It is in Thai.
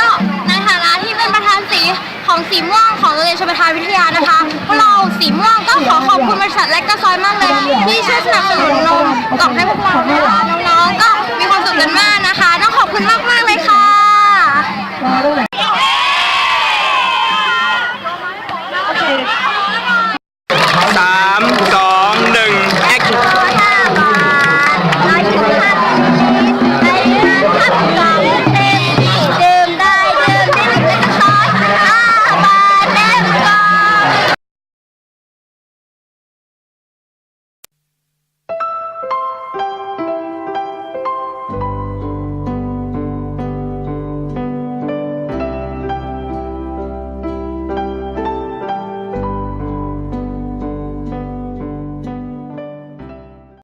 ก็ในฐานะที่เป็นประธานสีของสีม่วงของโรงเรียนชปรทานวิทยานะคะพวกเราสีม่วงก็ขอขอบคุณบริษัทแลกก็ะซอยมากเลย ที่ช่วยสนับสนุนนมกล่องให้พวกเรานะคะน้องๆก็มีความสุขกันมากนะคะ ต้องขอบคุณมากมากเลยค่ะโอเค